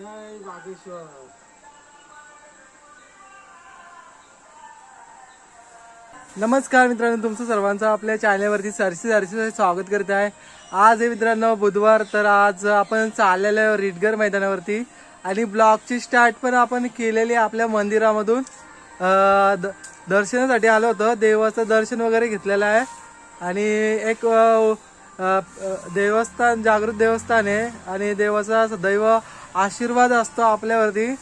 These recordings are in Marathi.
जय बागेश्वर. नमस्कार मित्रांनो तुमचं सर्वांचं आपल्या चॅनलवरती सरशी सरशी स्वागत करत आहे. आज आहे मित्रांनो बुधवार तर आज आपण चाललेलो आहे रिटगर मैदानावरती आणि ब्लॉगची स्टार्ट पण आपण केलेली आपल्या मंदिरामधून. द- दर्शनासाठी आलो होतो देवाचं दर्शन वगैरे घेतलेलं आहे. आणि एक देवस्थान जागृत देवस्थान आहे आणि देवाचा सदैव आशीर्वाद असतो आपल्यावरती.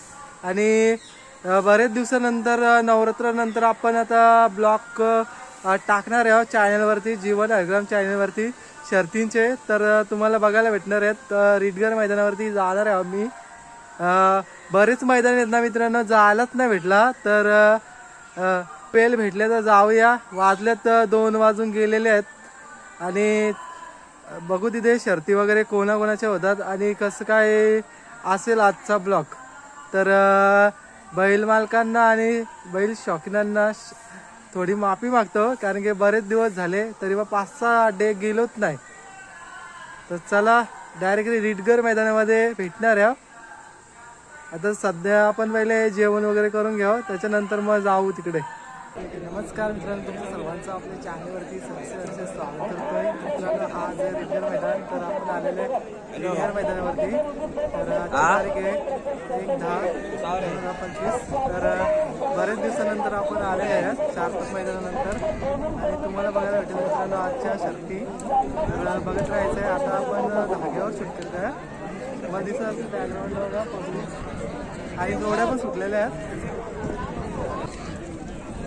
आणि बरेच दिवसानंतर नवरात्रानंतर आपण आता ब्लॉग टाकणार आहोत चॅनलवरती जीवन अग्राम चॅनलवरती शर्तींचे. तर तुम्हाला बघायला भेटणार आहेत रिटगर मैदानावरती जाणार आहे मी. बरेच मैदान आहेत ना मित्रांनो जायलाच नाही भेटला. तर पेल भेटले तर जाऊया. वाजल्यात दोन वाजून गेलेले आहेत. आणि बघू तिथे शर्ती वगैरे कोणाकोणाच्या होतात आणि कसं काय असेल आजचा ब्लॉग. तर बैल मालकांना आणि बैल शौकीनांना श- थोडी माफी मागतो कारण की बरेच दिवस झाले तरी बा पाच सहा डे गेलोच नाही. तर चला डायरेक्टली रिटगर मैदानामध्ये भेटणार आहे आता सध्या आपण पहिले जेवण वगैरे करून घ्यावं त्याच्यानंतर मग जाऊ तिकडे. नमस्कार मित्रांनो तुमचं सर्वांचं आपल्या चॅनलवरती सबसे स्वागत करतोय. मित्रांनो आज आहे रिजर मैदान तर आपण आलेले रिजर मैदानावरती. तर तारीख आहे एक दहा दोन हजार पंचवीस. तर बरेच दिवसानंतर आपण आलेले आहेत चार पाच मैदानानंतर. आणि तुम्हाला बघायला भेटेल मित्रांनो आजच्या शर्ती. तर बघत राहायचं आहे. आता आपण धाग्यावर शूट करत आहे. तुम्हाला दिसत असेल बॅकग्राऊंड बघा पब्लिक आणि जोड्या पण सुटलेल्या आहेत.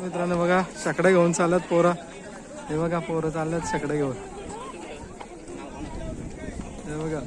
मित्रांनो बघा शेकडा घेऊन चालत पोरं. हे बघा पोरं चाललं शेकडा घेऊन. हे बघा.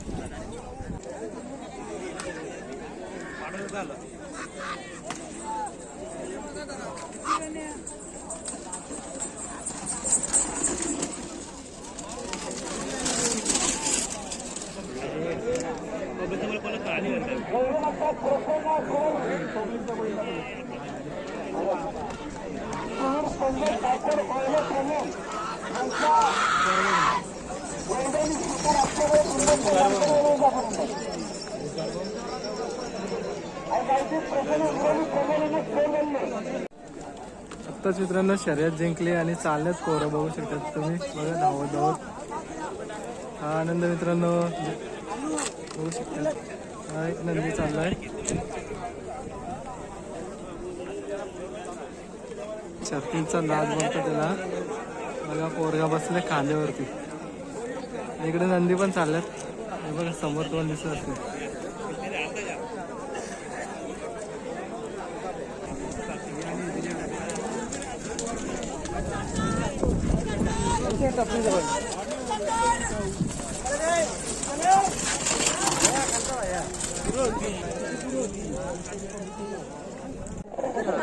आत्ताच मित्रांनो शर्यत जिंकली आणि चालण्यात पोरं बघू शकतात तुम्ही. बघा धावत धावत हा आनंद मित्रांनो. बघू शकता. हा एक नंदी चाललाय. छत्तीचा नाच बोलतो त्याला? बघा पोरगा बसले खांद्यावरती. इकडे नंदी पण चालल्यात. हे बघा समोर पण दिसत असते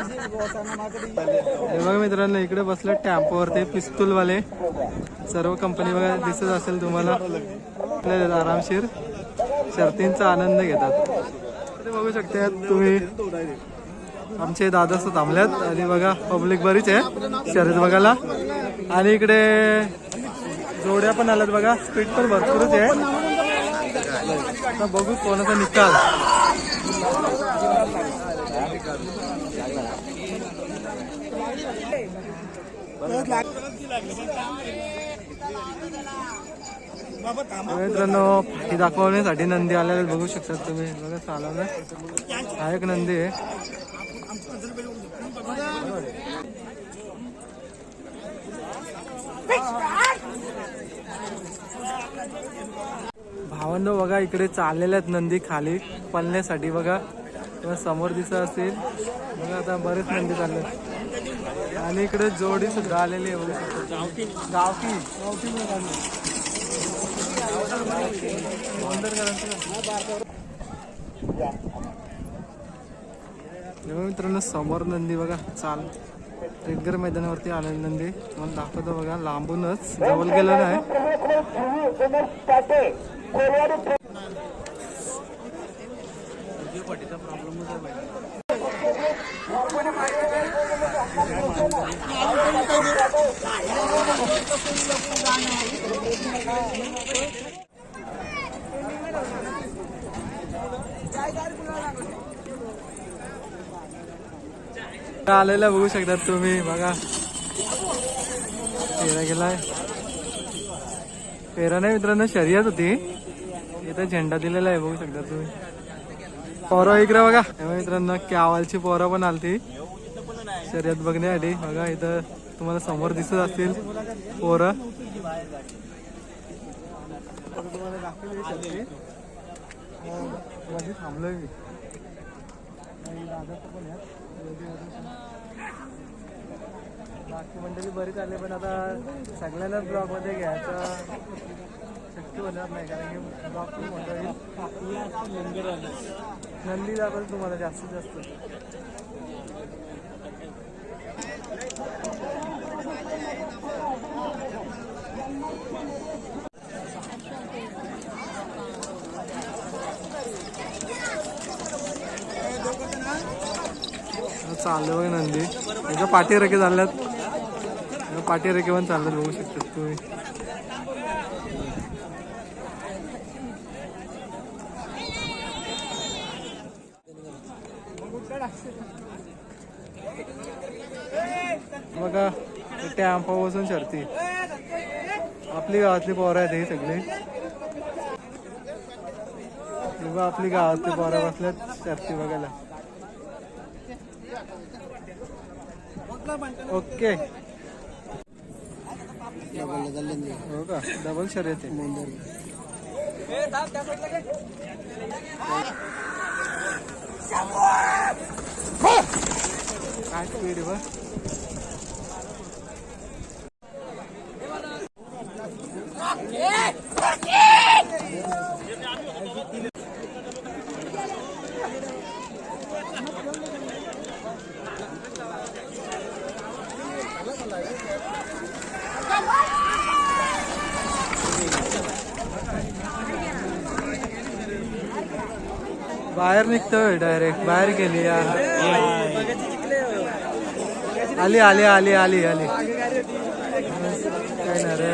हे बघा मित्रांनो इकडे बसले टॅम्पोवरती पिस्तूलवाले. सर्व कंपनी बघा दिसत असेल तुम्हाला. आरामशीर शर्तींचा आनंद घेतात. बघू शकता तुम्ही. आमचे दादा असं थांबल्यात आणि बघा पब्लिक बरीच आहे. शर्यत बघायला. आणि इकडे जोड्या पण आल्यात बघा. स्पीड पण भरपूरच आहे. बघू कोणाचा निकाल. मित्रांनो फाटी दाखवण्यासाठी नंदी आलेले बघू शकतात तुम्ही. बघा चालवलं. हा एक नंदी आहे. भावांनो बघा इकडे चाललेल्या आहेत नंदी खाली पळण्यासाठी. बघा समोर दिसत असेल. बघा आता बरेच नंदी चालले आणि इकडे जोडी सुद्धा आलेली आहे बघू गावठी. गावठी मित्रांनो समोर नंदी बघा चाल. रेडगर मैदानावरती आलेली नंदी. तुम्हाला दाखवतो बघा लांबूनच जवळ गेलं नाही आलेला बघू शकतात तुम्ही बघा. पेरा गेलाय. पेरा नाही मित्रांनो शर्यत होती. इथं झेंडा दिलेला आहे बघू शकता तुम्ही. पोरं इकडे बघा. मित्रांनो क्यावालची पोरं पण आलती. शर्यत बघण्यासाठी बघा इथं तुम्हाला समोर दिसत असतील पोरं. थांबलोय मी. बाकी मंडळी बरीच आले पण आता सगळ्यांना ब्लॉगमध्ये घ्यायचं शक्य होणार नाही कारण की ब्लॉग खूप मोठा नंदी दाखवतो तुम्हाला जास्तीत जास्त. चालू आहे नंदी. त्याच्या पाठीरेखे चालल्यात. पाठीरेखे पण चालल्यात बघू शकतात तुम्ही. बघा टॅम्पा बसून शर्ती. आपली गावातली पोरं आहेत ही सगळी. हे आपली गावातली पोरं बसल्यात शर्ती बघायला. ओके. हो का? डबल शर्यत काय स्पीड आहे बा डायरेक्ट बाहेर गेली यार आली आली आली आली आली. काय ना रे?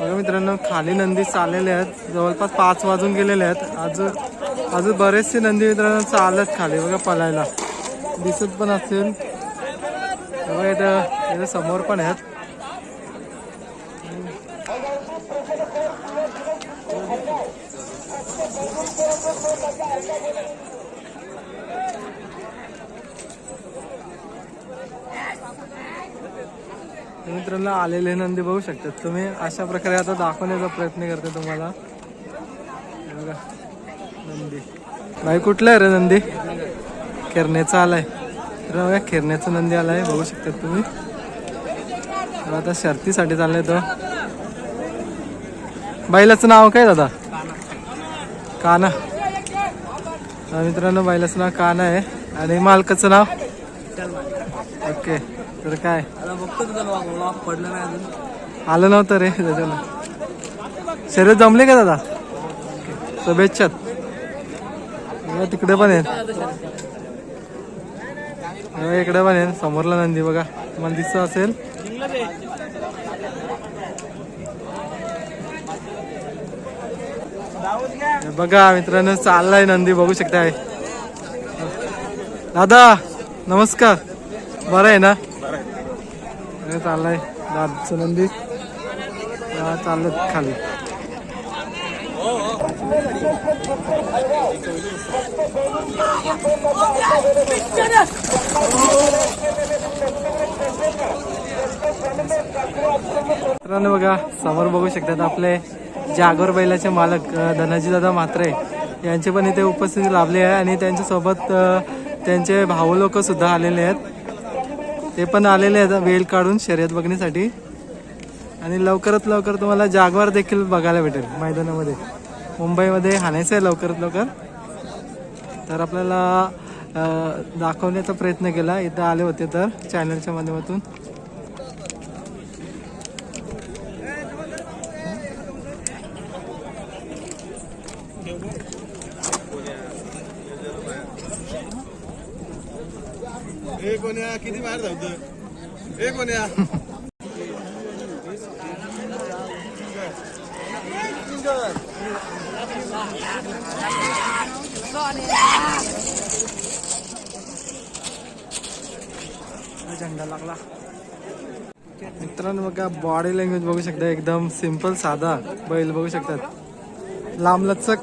बघा मित्रांनो खाली नंदी चाललेले आहेत. जवळपास पाच वाजून गेलेले आहेत. अजून अजून बरेचसे नंदी मित्रांनो चालत खाली. बघा पलायला. दिसत पण असेल. बघा इथं समोर पण आहेत. मित्रांनो आलेले नंदी बघू शकतात. तुम्ही अशा प्रकारे आता दाखवण्याचा प्रयत्न करते तुम्हाला. बघा नंदी. भाई कुठला आहे रे नंदी? खेरण्याचा आलाय. तर बघा खेरण्याचा नंदी आलाय बघू शकतात तुम्ही. आता शर्तीसाठी चाललाय तो. बैलाचं नाव काय दादा? काना. मित्रांनो बैलाचं नाव काना आहे. आणि मालकाचं नाव? ओके. तर काय? पडलं नाही अजून. आलं नव्हतं रे त्याच्यानं. शरीर जमले का दादा. शुभेच्छा. तिकडे पण बघा इकडे पण आहे समोरला नंदी बघा. मला दिसत असेल. बघा मित्रांनो चाललाय नंदी. बघू शकताय. दादा नमस्कार. बरं आहे ना? चाललाय. दादचं नंदी चाललं खाली. मित्रांनो बघा समोर बघू शकतात आपले जागोर बैलाचे मालक धनाजी दादा म्हात्रे. यांचे पण इथे उपस्थिती लाभली आहे आणि त्यांच्यासोबत त्यांचे भाऊ लोक सुद्धा आलेले आहेत. ते पण आलेले आहेत. वेळ काढून शर्यत बघण्यासाठी. आणि लवकरात लवकर तुम्हाला जागवार देखील बघायला भेटेल मैदानामध्ये. मुंबईमध्ये हाणायचं आहे लवकरात लवकर. तर आपल्याला दाखवण्याचा प्रयत्न केला. इथं आले होते तर चॅनलच्या माध्यमातून हे कोण्या किती बाहेर धावतं एक कोण्या झेंडा लागला मित्रांनो बघा बॉडी लँग्वेज बघू शकता एकदम सिंपल साधा बैल बघू शकतात. लांबलचक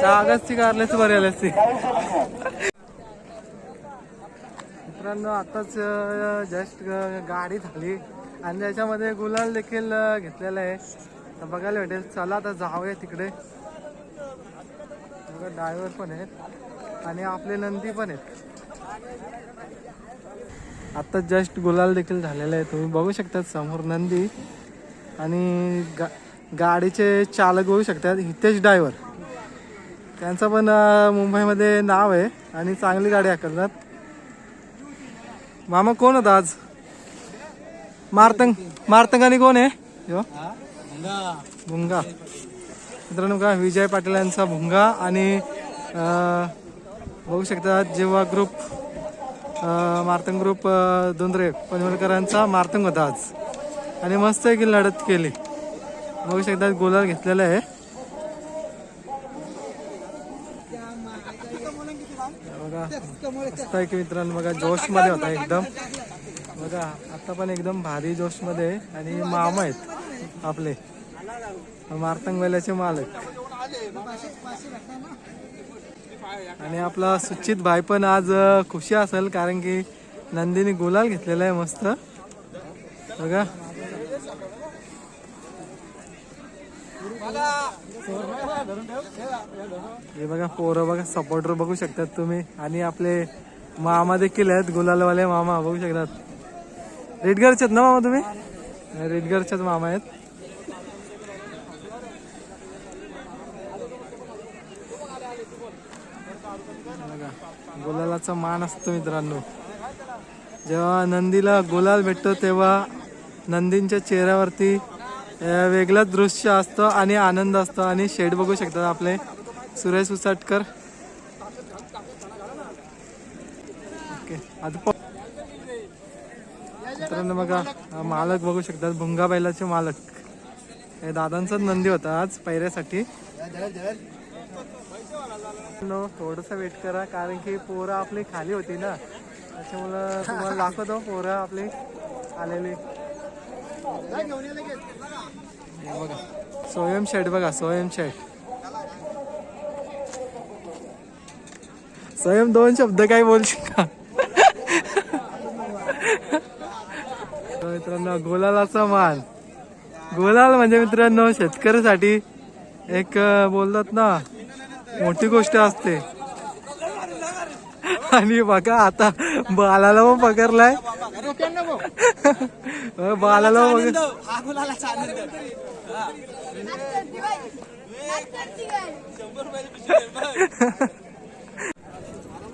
जागाची कारल्याच बरी आली असती मित्रांनो आताच जस्ट गाडी झाली. आणि त्याच्यामध्ये गुलाल देखील घेतलेला आहे. तर बघायला भेटेल. चला आता जाऊया तिकडे. ड्रायव्हर पण आहेत. आणि आपले नंदी पण आहेत. आता जस्ट गुलाल देखील झालेला आहे. तुम्ही बघू शकता समोर नंदी आणि गा गाडीचे चालक बघू शकतात. हितेश ड्रायव्हर त्यांचं पण मुंबईमध्ये नाव आहे आणि चांगली गाडी आकारतात मामा कोण होता आज? मारतंग मारतंगानी कोण आहे? ह्यो? भुंगा. मित्रांनो का विजय पाटील यांचा भुंगा आणि बघू शकतात जेव्हा ग्रुप मार्तंग ग्रुप धुंद्रे पनवेलकरांचा मार्तंग होता आज. आणि मस्त एक लढत केली. बघू शकता गोलर घेतलेला आहे. बघा मस्त की मित्रांनो बघा जोशमध्ये होता एकदम. बघा आता पण एकदम भारी जोशमध्ये आहे. आणि मामा आहेत आपले. मार्तंग वेल्याचे मालक. आणि आपला सुचित भाई पण आज खुशी असेल कारण की नंदीने गुलाल घेतलेला आहे मस्त. बघा. हे बघा पोरं बघा सपोर्टर बघू शकतात तुम्ही. आणि आपले मामा देखील आहेत गुलालवाले मामा बघू शकतात. रेडगरचे आहेत ना मामा तुम्ही? रेडगरच्याच मामा आहेत बघा गुलालाचा मान असतो मित्रांनो. जेव्हा नंदीला गुलाल भेटतो तेव्हा नंदींच्या चेहऱ्यावरती वेगळंच दृश्य असतं आणि आनंद असतो. आणि शेड बघू शकतात आपले. सुरेश उसाटकर. ओके आता मित्रांनो बघा मालक बघू शकतात. भुंगा बैलाचे मालक. हे दादांचाच नंदी होता आज पैऱ्यासाठी. थोडस वेट करा कारण की पोरं आपली खाली होती ना. त्याच्यामुळं तुम्हाला दाखवतो पोरं आपली आलेली. बघा स्वयं शेट बघा स्वयं शेट स्वयं दोन शब्द काय बोलशील का मित्रांनो गोलालाचा माल गोलाल म्हणजे मित्रांनो शेतकऱ्यासाठी एक बोलतात ना मोठी गोष्ट असते. आणि बघा आता बालाला पण पकडलाय. बालाला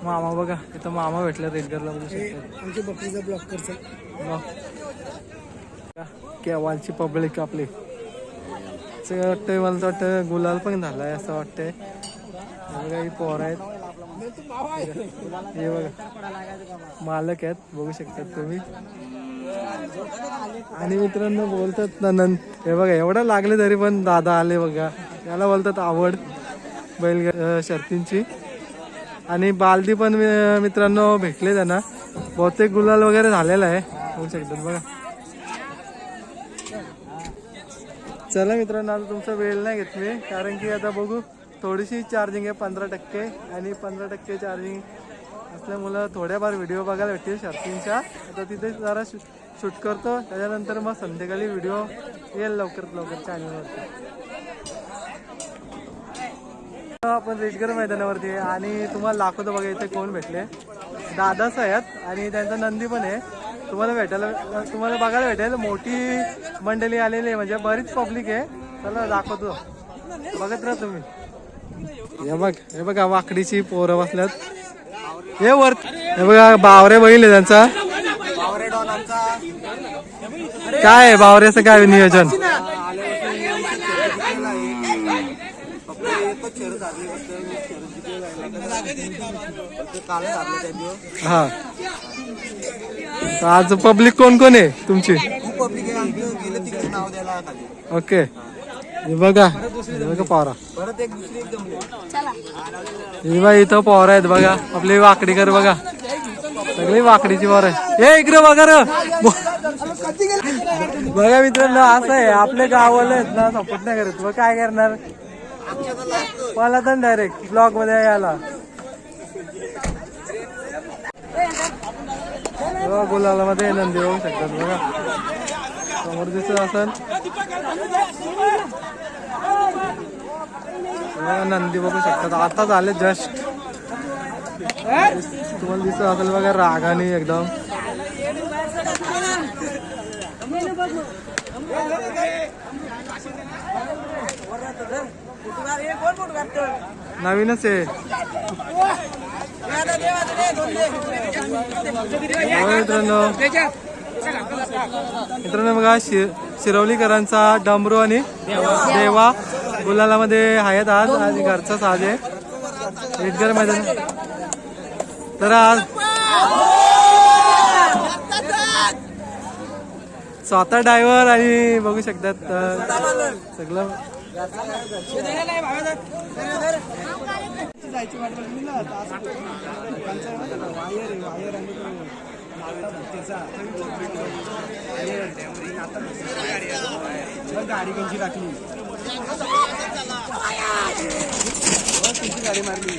मामा बघा इथं मामा भेटला रेडगरला बघू शकतो. बकरीचा ब्लॉक करचा. केवालची पब्लिक आपली. असं वाटतंय मला वाटतं गुलाल पण झालाय असं वाटतंय. काही पोर आहेत. हे बघा. मालक आहेत बघू शकतात तुम्ही. आणि मित्रांनो बोलतात ना हे बघा एवढं लागले तरी पण दादा आले बघा. याला बोलतात आवड बैल शर्तींची. आणि बालदी पण मित्रांनो भेटले त्यांना. बहुतेक गुलाल वगैरे झालेला आहे. होऊ शकतात बघा. चला मित्रांनो आता तुमचा वेळ नाही घेत मी कारण की आता बघू. थोडीशी चार्जिंग आहे पंधरा टक्के. आणि पंधरा टक्के चार्जिंग असल्यामुळं थोड्याफार व्हिडिओ बघायला भेटतील शर्तींच्या. आता तिथे जरा शूट करतो. त्याच्यानंतर मग संध्याकाळी व्हिडिओ येईल लवकरात लवकर चॅनलवरती आपण रेडगर मैदानावरती आहे. आणि तुम्हाला दाखवतो बघा इथे कोण भेटले. दादाच आहेत आणि त्यांचा नंदी पण आहे. तुम्हाला भेटायला तुम्हाला बघायला भेटेल. मोठी मंडळी आलेली आहे. म्हणजे बरीच पब्लिक आहे. चला दाखवतो. बघत राहा तुम्ही. हे बघ हे बघा वाकडीची पोरं बसल्यात. हे वर हे बघा बावरे आहे त्यांचा? काय आहे बावऱ्याचं काय नियोजन? हा. आज पब्लिक कोण कोण आहे तुमची? ओके. हे बघा हे बघा पवारा हे बघा इथं पवार आहेत बघा. आपले वाकडीकर बघा. सगळी वाकडीची पोर. आहे हे इकडे बघा र. बघा मित्रांनो असं आहे. आपले गावाला आहेत ना सपोर्ट नाही करत. मग काय करणार? मला तर डायरेक्ट ब्लॉगमध्ये यायला. गुलाला मध्ये नंदी होऊ शकतात बघा. समोर दिसत असेल नंदी बघू शकतात. आता झाले जस्ट. तुम्हाला दिसत असेल बघा रागाने एकदम. नवीनच आहे. मित्रांनो. मित्रांनो बघा शि शिरवलीकरांचा डमरू आणि देवा गुलालामध्ये आहेत आज. आणि घरचा साज आहे. इटगर मैदान. तर आज स्वतः ड्रायव्हर आणि बघू शकतात सगळं. जायची वाट बघली ना वायर आहे वायर आणि गाडी कोणची टाकली तुमची गाडी मारली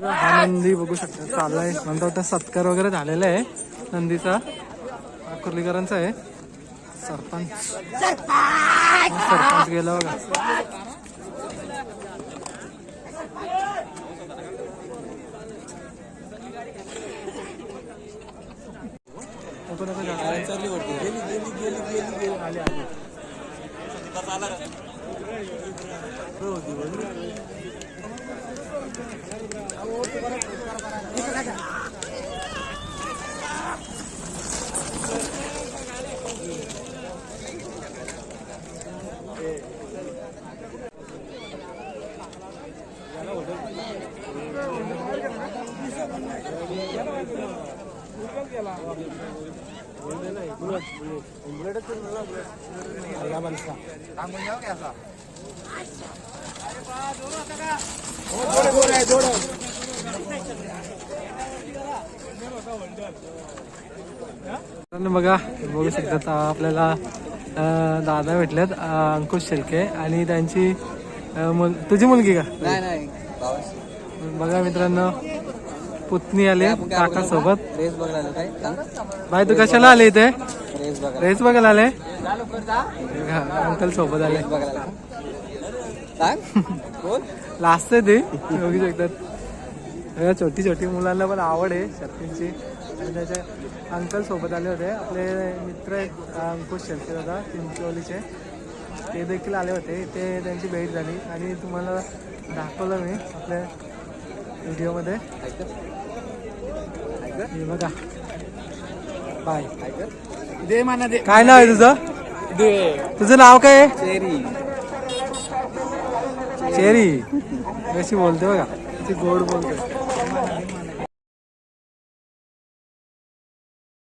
बघा, हा नंदी बघू शकता चालू आहे नंतर आता सत्कार वगैरे झालेला आहे नंदीचा. कुर्लीकरांचा आहे. सरपंच. सरपंच गेला बघा नको, नको, नको. आले, आले. मित्रांनो बघा बघू शकतात आपल्याला दादा भेटलेत अं, अंकुश शेलके आणि त्यांची मुल तुझी मुलगी का? नाही बघा मित्रांनो पुतणी आले काका सोबत रेस बघायला काय? बाय तू कशाला आले इथे? रेस बघायला. रेस बघायला आले? अंकल सोबत आले. बघायला लास्ट आहे ते बघू शकतात. छोटी छोटी मुलांना पण आवड आहे शर्तींची आणि त्याचे अंकल सोबत आले होते. आपले मित्र आहेत अंकुश शेलके दादा चिंचोलीचे. ते देखील आले होते. ते त्यांची भेट झाली. आणि तुम्हाला दाखवलं मी आपल्या व्हिडिओमध्ये. हे बघा. बाय. दे माना दे. काय नाव आहे तुझं? दे. तुझं नाव काय आहे? चेरी. चेरी. कशी बोलते बघा. किती गोड बोलते.